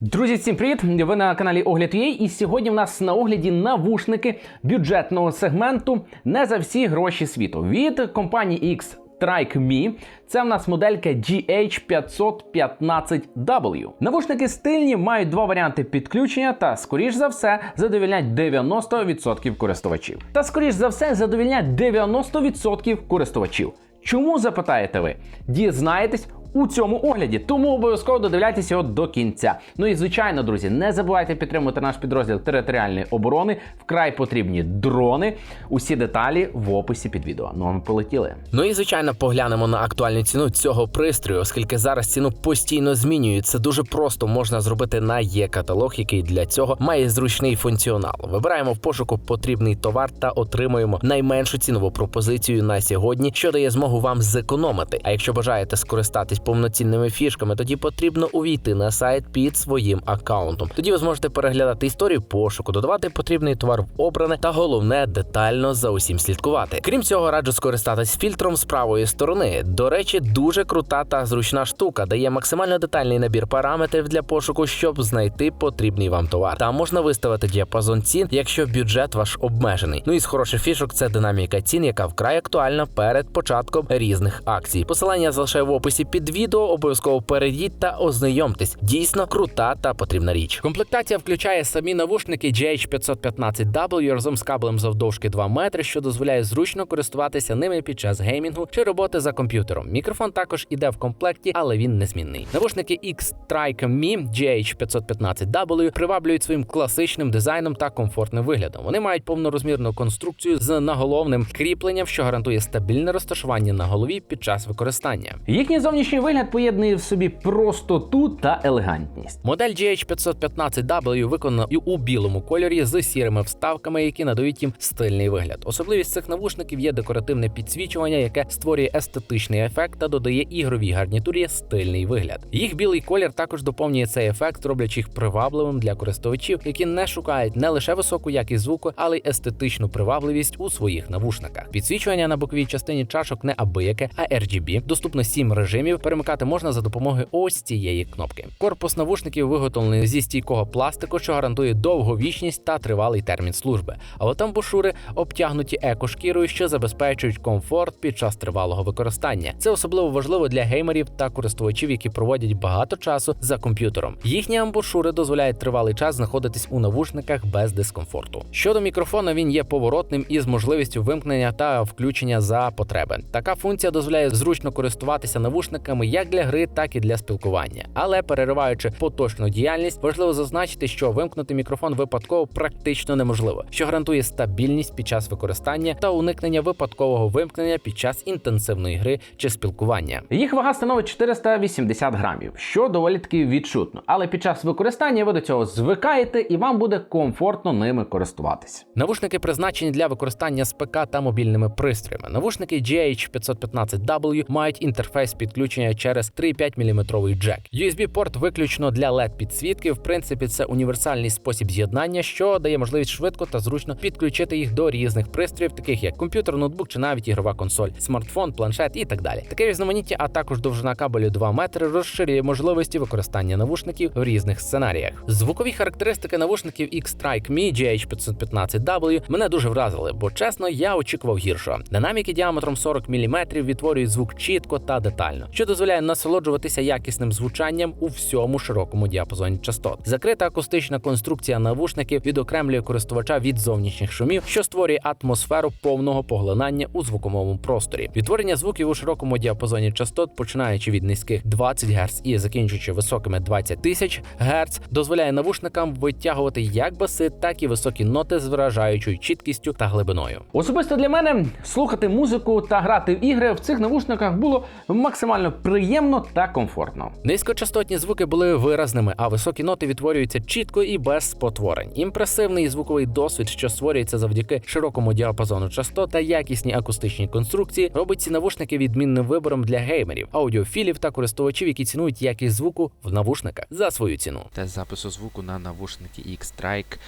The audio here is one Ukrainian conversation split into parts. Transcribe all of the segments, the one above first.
Друзі, всім привіт! Ви на каналі Огляд.ua і сьогодні в нас на огляді навушники бюджетного сегменту не за всі гроші світу від компанії X Trike Me. Це в нас моделька GH515W. Навушники стильні, мають два варіанти підключення та, скоріш за все, задовільнять 90% користувачів. Та, скоріш за все, задовільнять 90% користувачів. Чому запитаєте ви? Дізнаєтесь у цьому огляді, тому обов'язково додивляйтеся його до кінця. Ну і звичайно, друзі, не забувайте підтримувати наш підрозділ територіальної оборони. Вкрай потрібні дрони. Усі деталі в описі під відео. Ну а ми полетіли. Ну і звичайно поглянемо на актуальну ціну цього пристрою, оскільки зараз ціну постійно змінюють. Це дуже просто можна зробити на є-каталог, який для цього має зручний функціонал. Вибираємо в пошуку потрібний товар та отримуємо найменшу цінову пропозицію на сьогодні, що дає змогу вам зекономити. А якщо бажаєте скористатись повноцінними фішками, тоді потрібно увійти на сайт під своїм аккаунтом. Тоді ви зможете переглядати історію пошуку, додавати потрібний товар в обране та головне детально за усім слідкувати. Крім цього, раджу скористатись фільтром з правої сторони. До речі, дуже крута та зручна штука, дає максимально детальний набір параметрів для пошуку, щоб знайти потрібний вам товар. Там можна виставити діапазон цін, якщо бюджет ваш обмежений. Ну і з хороших фішок це динаміка цін, яка вкрай актуальна перед початком різних акцій. Посилання залишаю в описі під відео. Обов'язково перейдіть та ознайомтесь. Дійсно крута та потрібна річ. Комплектація включає самі навушники GH515W разом з кабелем завдовжки 2 метри, що дозволяє зручно користуватися ними під час геймінгу чи роботи за комп'ютером. Мікрофон також іде в комплекті, але він незмінний. Навушники X-Trike Me GH515W приваблюють своїм класичним дизайном та комфортним виглядом. Вони мають повнорозмірну конструкцію з наголовним кріпленням, що гарантує стабільне розташування на голові під час використання. Їхній зовнішній вигляд поєднує в собі простоту та елегантність. Модель GH515W виконана і у білому кольорі з сірими вставками, які надають їм стильний вигляд. Особливість цих навушників є декоративне підсвічування, яке створює естетичний ефект та додає ігровій гарнітурі стильний вигляд. Їх білий колір також доповнює цей ефект, роблячи їх привабливим для користувачів, які не шукають не лише високу якість звуку, але й естетичну привабливість у своїх навушниках. Підсвічування на боковій частині чашок не абияке, а RGB. Доступно 7 режимів. Перемикати можна за допомогою ось цієї кнопки. Корпус навушників виготовлений зі стійкого пластику, що гарантує довговічність та тривалий термін служби. А от амбушури обтягнуті екошкірою, що забезпечують комфорт під час тривалого використання. Це особливо важливо для геймерів та користувачів, які проводять багато часу за комп'ютером. Їхні амбушури дозволяють тривалий час знаходитись у навушниках без дискомфорту. Щодо мікрофона, він є поворотним із можливістю вимкнення та включення за потреби. Така функція дозволяє зручно користуватися навушниками як для гри, так і для спілкування. Але перериваючи поточну діяльність, важливо зазначити, що вимкнути мікрофон випадково практично неможливо, що гарантує стабільність під час використання та уникнення випадкового вимкнення під час інтенсивної гри чи спілкування. Їх вага становить 480 грамів, що доволі таки відчутно. Але під час використання ви до цього звикаєте і вам буде комфортно ними користуватись. Навушники призначені для використання з ПК та мобільними пристроями. Навушники GH515W мають інтерфейс підключення через 3,5 мм джек. USB-порт виключно для led підсвітки. В принципі, це універсальний спосіб з'єднання, що дає можливість швидко та зручно підключити їх до різних пристроїв, таких як комп'ютер, ноутбук чи навіть ігрова консоль, смартфон, планшет і так далі. Таке різноманіття, а також довжина кабелю 2 метри розширює можливості використання навушників в різних сценаріях. Звукові характеристики навушників X-Strike Me GH515W мене дуже вразили, бо чесно, я очікував гіршого. Динаміки діаметром 40 мм відтворюють звук чітко та детально, що дозволяє насолоджуватися якісним звучанням у всьому широкому діапазоні частот. Закрита акустична конструкція навушників відокремлює користувача від зовнішніх шумів, що створює атмосферу повного поглинання у звуковому просторі. Відтворення звуків у широкому діапазоні частот, починаючи від низьких 20 Гц і закінчуючи високими 20 тисяч Гц, дозволяє навушникам витягувати як баси, так і високі ноти з вражаючою чіткістю та глибиною. Особисто для мене слухати музику та грати в ігри в цих навушниках було максимально приємно та комфортно. Низькочастотні звуки були виразними, а високі ноти відтворюються чітко і без спотворень. Імпресивний звуковий досвід, що створюється завдяки широкому діапазону частот та якісній акустичній конструкції, робить ці навушники відмінним вибором для геймерів, аудіофілів та користувачів, які цінують якість звуку в навушниках за свою ціну. Тест запису звуку на навушники X-Strike.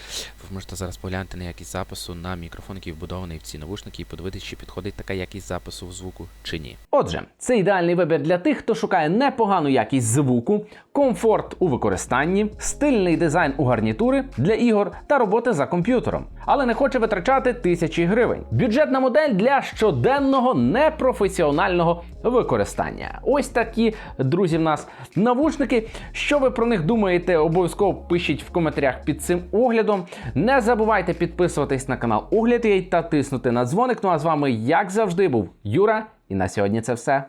Ви можете зараз поглянути на якість запису на мікрофон, який вбудований в ці навушники, і подивитися, чи підходить така якість запису в звуку чи ні. Отже, це ідеальний вибір для тих, хто шукає непогану якість звуку, комфорт у використанні, стильний дизайн у гарнітури для ігор та роботи за комп'ютером, але не хоче витрачати тисячі гривень. Бюджетна модель для щоденного непрофесіонального використання. Ось такі, друзі, в нас навушники. Що ви про них думаєте? Обов'язково пишіть в коментарях під цим оглядом. Не забувайте підписуватись на канал Огляд та тиснути на дзвоник. Ну а з вами, як завжди, був Юра. І на сьогодні це все.